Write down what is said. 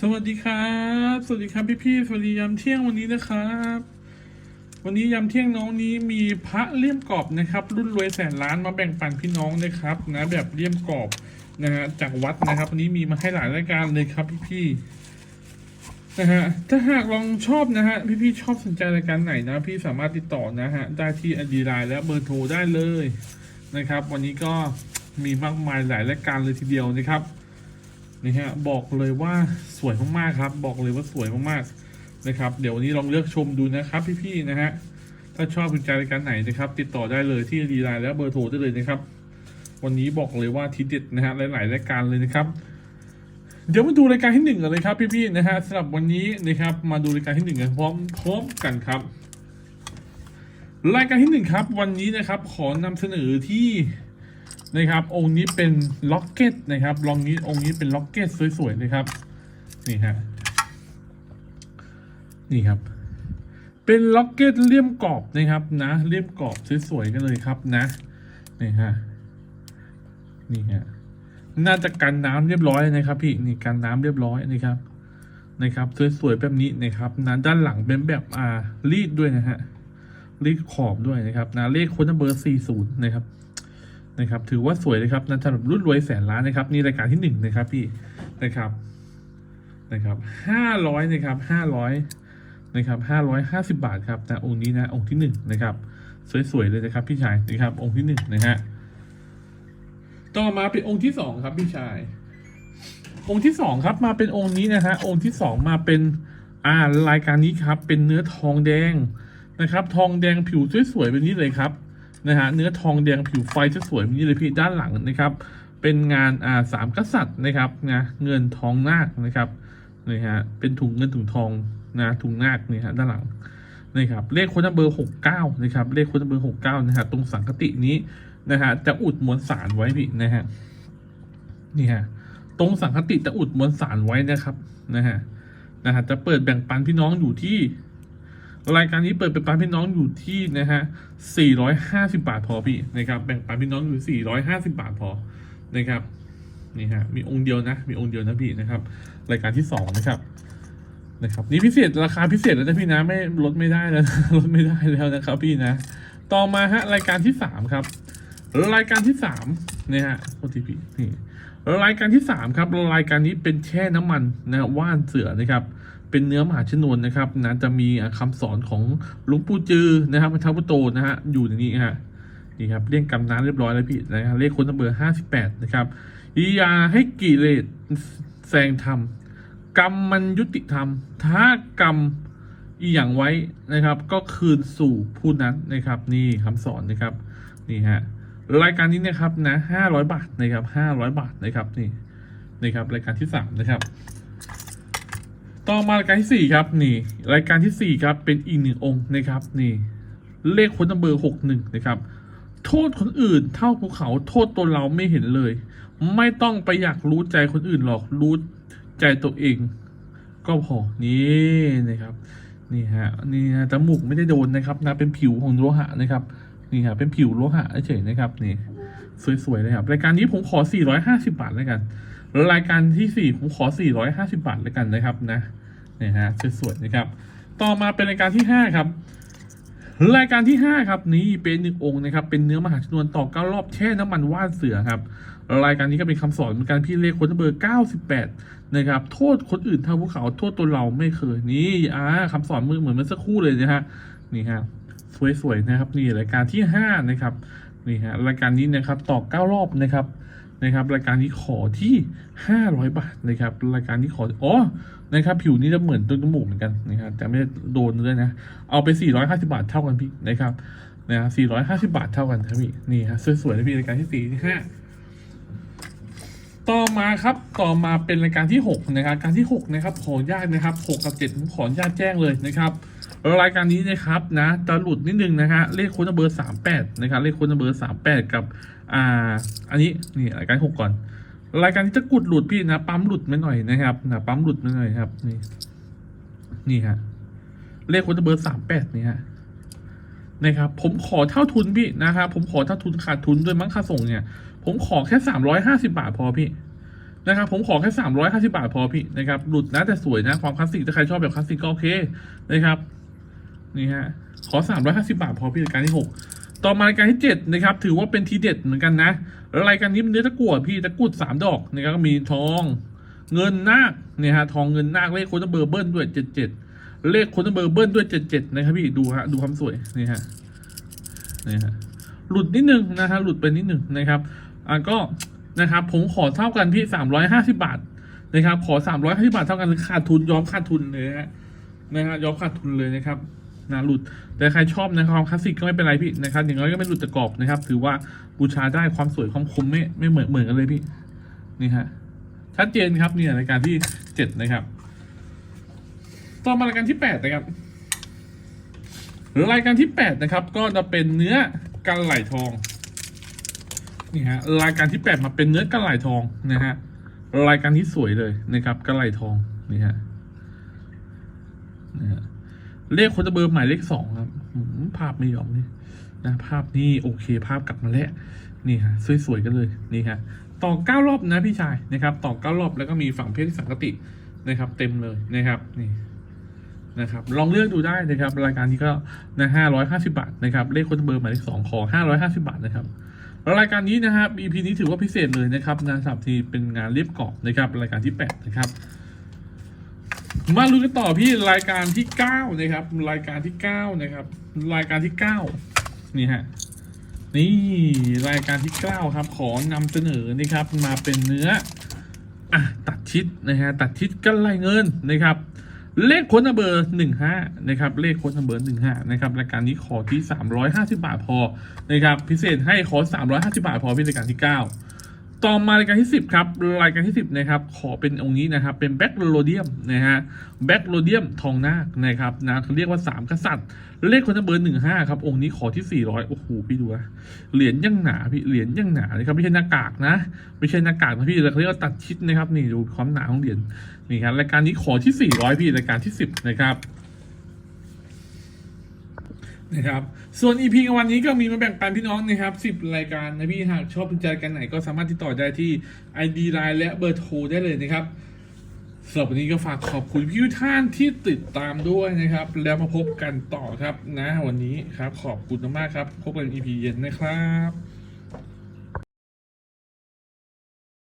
สวัสดีครับ สวัสดีครับพี่พี่สวัสดียามเที่ยงวันนี้นะครับ วันนี้ยามเที่ยงน้องนี้มีพระเลี่ยมกรอบนะครับ รุ่นรวยแสนล้านมาแบ่งปันพี่น้องนะครับนะแบบเลี่ยมกรอบนะฮะจากวัดนะครับ วันนี้มีมาให้หลายรายการเลยครับพี่พี่นะฮะถ้าหากลองชอบนะฮะพี่พี่ชอบสนใจรายการไหนนะ พี่สามารถติดต่อนะฮะได้ที่อดีไลน์และเบอร์โทรได้เลยนะครับ วันนี้ก็มีมากมายหลายรายการเลยทีเดียวนะครับ นี่ฮะบอกเลยว่าสวยมากๆครับ บอกเลยว่าสวยมากๆนะครับ เดี๋ยววันนี้ลองเลือกชมดูนะครับพี่ๆนะฮะถ้าชอบสนใจรายการไหนนะครับ ติดต่อได้เลยที่ดีไลน์และเบอร์โทรได้เลยนะครับ วันนี้บอกเลยว่าทีเด็ดนะฮะหลายๆรายการเลยนะครับ เดี๋ยวมาดูรายการที่หนึ่งกันเลยครับพี่ๆนะฮะสำหรับวันนี้นะครับมาดูรายการที่หนึ่งกันพร้อมพร้อมกันครับ รายการที่หนึ่งครับ วันนี้นะครับขอนำเสนอที่ นะครับ องค์นี้เป็นล็อกเก็ตนะครับลองนี้องค์นี้เป็นล็อกเก็ตสวยๆนะครับ นี่ฮะนี่ครับ เป็นล็อกเก็ตเลี่ยมกรอบนะครับนะเลี่ยมกรอบสวยๆกันเลยครับนะนี่ฮะนี่ฮะน่าจะกันน้ำเรียบร้อยนะครับ พี่นี่กันน้ำเรียบร้อยนะครับนะครับสวยๆแบบนี้นะครับนะด้านหลังเป็นแบบอ่ารีดด้วยนะฮะรีดขอบด้วยนะครับนะเลขค้ดเบอร์40นะครับ นะครับถือว่าสวยเลยครับนันสำหรับรุ่นรวยแสนล้านนะครับนี่รายการที่หนึ่งนะครับพี่นะครับนะครับห้าร้อยนะครับห้าร้อยนะครับห้าร้อยห้าสิบาทครับนะองค์นี้นะองค์ที่หนึ่งนะครับสวยๆเลยนะครับพี่ชายนะครับองค์ที่หนึ่งนะฮะต่อมาเป็นองค์ที่สองครับพี่ชาย องค์ที่สองครับมาเป็นองค์นี้นะฮะองค์ที่สองมาเป็นอ่ารายการนี้ครับ เป็นเนื้อทองแดงนะครับ ทองแดงผิวสวยๆแบบนี้เลยครับ นะฮะเนื้อทองแดงผิวไฟจะสวยแบบนี้เลยพี่ด้านหลังนะครับ เป็นงานอ่าสามกษัตริย์นะครับนะเงินทองนาคนะครับนี่ฮะเป็นถุงเงินถุงทองนะถุงนาคนี่ฮะด้านหลังนะครับเลขโค้ดเบอร์หกเก้านะครับเลขโค้ดเบอร์หกเก้านะฮะตรงสังคตินี้นะฮะจะอุดมวลสารไว้พี่นะฮะนี่ฮะตรงสังคติจะอุดมวลสารไว้นะครับนะฮะนะฮะจะเปิดแบ่งปันพี่น้องอยู่ที่ รายการนี้เปิดเป็นปันพี่น้องอยู่ที่นะฮะ 450 บาทพอพี่นะครับ แบ่งปันพี่น้องอยู่ 450 บาทพอนะครับ นี่ฮะ มีองค์เดียวนะ มีองค์เดียวนะพี่นะครับ รายการที่สองนะครับ นะครับ นี่พิเศษราคาพิเศษแล้วนะพี่นะ ไม่ลดไม่ได้แล้ว ลดไม่ได้แล้วนะครับพี่นะ ต่อมาฮะรายการที่สามครับรายการที่สามเนี่ยฮะโทษทีพี่นี่รายการที่สามครับรายการนี้เป็นแช่น้ำมันนะฮะว่านเสือนะครับ เป็นเนื้อมหาชนวนนะครับนะจะมีคำสอนของหลวงปู่จือนะครับพระท้าพุทโตนะฮะอยู่ในนี้ฮะนี่ครับเรียงกำน้ำเรียบร้อยแล้วพี่นะฮะเลขคนเบอร์ห้าสิบแปดนะครับอียาให้กิเลสแซงธรรมกรรมมันยุติธรรม ถ้ากรรมอีอย่างไว้นะครับ ก็คืนสู่ผู้นั้นนะครับ นี่คำสอนนะครับนี่ฮะรายการนี้นะครับนะห้าร้อยบาทนะครับห้าร้อยบาทนะครับนี่นะครับรายการที่สามนะครับ ต่อมารายการที่สี่ครับนี่ รายการที่สี่ครับ เป็นอีกหนึ่งองค์นะครับนี่เลขคนเบอร์หกหนึ่งนะครับ โทษคนอื่นเท่าภูเขาโทษตัวเราไม่เห็นเลย ไม่ต้องไปอยากรู้ใจคนอื่นหรอกรู้ใจตัวเอง ก็พอนี่นะครับนี่ฮะนี่ฮะจมูกไม่ได้โดนนะครับนะเป็นผิวของโลหะนะครับนี่ฮะเป็นผิวโลหะเฉยนะครับนี่สวยๆเลยครับรายการนี้ผมขอ 450 บาทแล้วกัน รายการที่สี่ผมขอ450บาทแล้วกันนะครับนะเนี่ยฮะสวยๆนะครับ ต่อมาเป็นรายการที่ห้าครับ รายการที่ห้าครับ นี่เป็นหนึ่งองค์นะครับ เป็นเนื้อมหาชนวนต่อเก้ารอบแช่น้ำมันว่านเสือครับ รายการนี้ก็เป็นคำสอนเหมือนกันพี่เลขคนเบอร์98นะครับ โทษคนอื่นเท่าภูเขาโทษตัวเราไม่เคยนี่อ่าคำสอนมือเหมือนเมื่อสักครู่เลยนะฮะนี่ฮะสวยๆนะครับ นี่รายการที่ห้านะครับนี่ฮะรายการนี้นะครับต่อเก้ารอบนะครับ นะครับรายการนี้ขอที่ 500 บาทนะครับรายการนี้ขออ๋อนะครับผิวนี้จะเหมือนต้นจมูกเหมือนกันนะครับแต่ไม่ได้โดนเลยนะ เอาไป 450 บาทเท่ากันพี่นะครับนะ450 บาทเท่ากันครับพี่นี่ฮะสวยๆนะพี่รายการที่สี่ที่ห้าต่อมาครับต่อมาเป็นรายการที่หกนะครับ การที่หกนะครับ ขออนุญาตนะครับหกกับเจ็ดผมขออนุญาตแจ้งเลยนะครับ รายการนี้นะครับนะจะหลุดนิดนึงนะฮะเลขโค้ดเบอร์สามแปดนะครับเลขโค้ดเบอร์สามแปดกับอ่าอันนี้นี่รายการหกก่อน รายการนี้จะกุดหลุดพี่นะปั๊มหลุดไม่หน่อยนะครับนะปั๊มหลุดไม่หน่อยครับนี่นี่ฮะเลขโค้ดเบอร์สามแปดนี่ฮะนะครับผมขอเท่าทุนพี่นะครับผมขอเท่าทุนขาดทุนด้วยมั้งค่าส่งเนี่ย ผมขอแค่สามร้อยห้าสิบาทพอพี่นะครับผมขอแค่สามร้อยห้าสิบาทพอพี่นะครับหลุดนะแต่สวยนะความคลาสสิกถ้าใครชอบแบบคลาสสิกก็โอเคนะครับ นี่ฮะขอสามร้อยห้าสิบาท พอพี่รายการที่หกต่อมารายการที่เจ็ดนะครับ ถือว่าเป็นทีเด็ดเหมือนกันนะแล้วรายการนี้เป็นเนื้อตะกั่วพี่ตะกุดสามดอกนะครับก็มีทองเงินนาคเนี่ยฮะทองเงินนาคเลขโค้ดเบอร์เบิ้ลด้วยเจ็ดเจ็ดเลขโค้ดเบอร์เบิ้ลด้วยเจ็ดเจ็ดนะครับพี่ดูฮะดูความสวยนี่ฮะนี่ฮะหลุดนิดนึงนะฮะหลุดไปนิดนึงนะครับอ่าก็นะครับผมขอเท่ากันที่สามร้อยห้าสิบาทนะครับขอสามร้อยห้าสิบาทเท่ากันขาดทุนยอมขาดทุนเลยฮะนะฮะยอมขาดทุนเลยนะครับ นะหลุด แต่ใครชอบนะครับความคลาสสิกก็ไม่เป็นไรพี่นะครับอย่างน้อยก็ไม่หลุดตะกรอบนะครับ ถือว่าบูชาได้ความสวยความคมไม่ไม่เหมือนเหมือนกันเลยพี่นี่ฮะชัดเจนครับเนี่ยรายการที่เจ็ดนะครับต่อมารายการที่แปดนะครับรายการที่แปดนะครับ ก็จะเป็นเนื้อกันไหลทองนี่ฮะรายการที่แปดมาเป็นเนื้อกันไหลทองนะฮะรายการที่สวยเลยนะครับกันไหลทองนี่ฮะนะฮะ เลขคนจะเบอร์หมายเลขสองครับภาพไม่ยอมนี่นะภาพนี่โอเค ภาพกลับมาแล้วนี่ฮะสวยๆกันเลยนี่ฮะต่อเก้ารอบนะพี่ชายนะครับต่อเก้ารอบแล้วก็มีฝั่งเพศที่สังกตินะครับ เต็มเลยนะครับนี่นะครับลองเลือกดูได้นะครับ รายการนี้ก็นะห้าร้อยห้าสิบาทนะครับเลขคนเบอร์หมายเลขสองขอห้าร้อยห้าสิบาทนะครับแล้วรายการนี้นะครับ EP นี้ถือว่าพิเศษเลยนะครับนสับที่เป็นงานเรียบกรอบนะครับ รายการที่แปดนะครับ มาลุ้นกันต่อพี่รายการที่เก้านะครับ รายการที่เก้านะครับ รายการที่เก้านี่ฮะนี่รายการที่เก้าครับ ขอนำเสนอนะครับ มาเป็นเนื้ออะตัดชิดนะฮะตัดชิดกันไล่เงินนะครับ เลขค้นเบอร์หนึ่งห้านะครับ เลขค้นเบอร์หนึ่งห้านะครับรายการนี้ขอที่สามร้อยห้าสิบาทพอนะครับ พิเศษให้ขอสามร้อยห้าสิบาทพอพี่รายการที่เก้า ต่อมารายการที่สิบครับ รายการที่สิบนะครับ ขอเป็นองค์นี้นะครับ เป็นแบ็กโลเดียมนะฮะแบ็กโลเดียมทองนาคนะครับนะเขาเรียกว่าสามกษัตริย์ เลขคนนัมเบอร์หนึ่งห้าครับ องค์นี้ขอที่สี่ร้อยโอ้โห พี่ดูนะเหรียญยังหนาพี่ เหรียญยังหนาเลยครับ ไม่ใช่หน้ากากนะ ไม่ใช่หน้ากากนะพี่แต่เขาเรียกว่าตัดชิดนะครับ นี่ดูความหนาของเหรียญ นี่ครับ รายการนี้ขอที่ 400 พี่ รายการที่ 10 นะครับ นะครับ ส่วน EP วันนี้ก็มีมาแบ่งปันพี่น้องนะครับ 10 รายการนะพี่หากชอบสนใจกันไหนก็สามารถติดต่อได้ที่ ID Line และเบอร์โทรได้เลยนะครับสำหรับวันนี้ก็ฝากขอบคุณพี่ทุกท่านที่ติดตามด้วยนะครับ แล้วมาพบกันต่อครับนะวันนี้ครับขอบคุณมากครับ พบกัน EP เย็นนะครับ